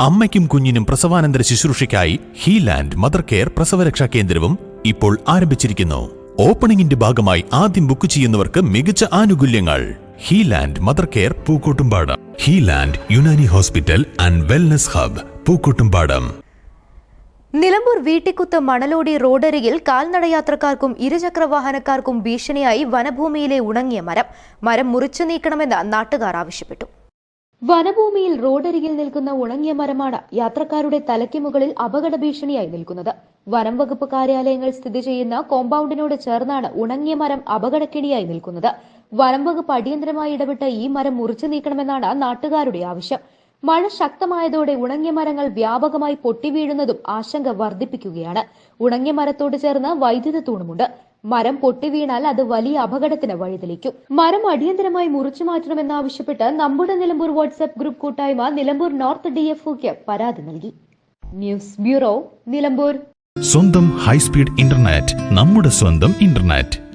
അമ്മയ്ക്കും കുഞ്ഞിനും പ്രസവാനന്തര ശുശ്രൂഷയ്ക്കായി ഹീലാൻഡ് mother care പ്രസവരക്ഷാ കേന്ദ്രവും ഇപ്പോൾ ആരംഭിച്ചിരിക്കുന്നു. ഓപ്പണിംഗിന്റെ ഭാഗമായി ആദ്യം ബുക്ക് ചെയ്യുന്നവർക്ക് മികച്ച ആനുകൂല്യങ്ങൾ. Healand mother care Pookkottumpadam. Healand Unani hospital and wellness hub Pookkottumpadam. Nilambur Veettikkuth Manalodi റോഡരികിൽ കാൽനടയാത്രക്കാർക്കും ഇരുചക്ര വാഹനക്കാർക്കും ഭീഷണിയായി വനഭൂമിയിലെ ഉണങ്ങിയ മരം. മരം മുറിച്ചു നീക്കണമെന്ന് നാട്ടുകാർ ആവശ്യപ്പെട്ടു. വനഭൂമിയിൽ റോഡരികിൽ നിൽക്കുന്ന ഉണങ്ങിയ മരമാണ് യാത്രക്കാരുടെ തലയ്ക്ക് മുകളിൽ അപകട ഭീഷണിയായി നിൽക്കുന്നത്. വനം വകുപ്പ് കാര്യാലയങ്ങൾ സ്ഥിതി ചെയ്യുന്ന കോമ്പൗണ്ടിനോട് ചേർന്നാണ് ഉണങ്ങിയ മരം അപകടക്കെണിയായി നിൽക്കുന്നത്. വനം വകുപ്പ് അടിയന്തരമായി ഇടപെട്ട് ഈ മരം മുറിച്ചു നീക്കണമെന്നാണ് നാട്ടുകാരുടെ ആവശ്യം. മഴ ശക്തമായതോടെ ഉണങ്ങിയ മരങ്ങൾ വ്യാപകമായി പൊട്ടിവീഴുന്നതും ആശങ്ക വർദ്ധിപ്പിക്കുകയാണ്. ഉണങ്ങിയ മരത്തോട് ചേർന്ന് വൈദ്യുത തൂണുമുണ്ട്. മരം പൊട്ടിവീണാൽ അത് വലിയ അപകടത്തിന് വഴിതെളിക്കും. മരം അടിയന്തരമായി മുറിച്ചു മാറ്റണമെന്നാവശ്യപ്പെട്ട് നമ്മുടെ നിലമ്പൂർ വാട്സ്ആപ്പ് ഗ്രൂപ്പ് കൂട്ടായ്മ നിലമ്പൂർ നോർത്ത് ഡി എഫ് പരാതി നൽകി. News bureau Nilambur. സ്വന്തം ഹൈസ്പീഡ് ഇന്റർനെറ്റ് നമ്മുടെ സ്വന്തം ഇന്റർനെറ്റ്.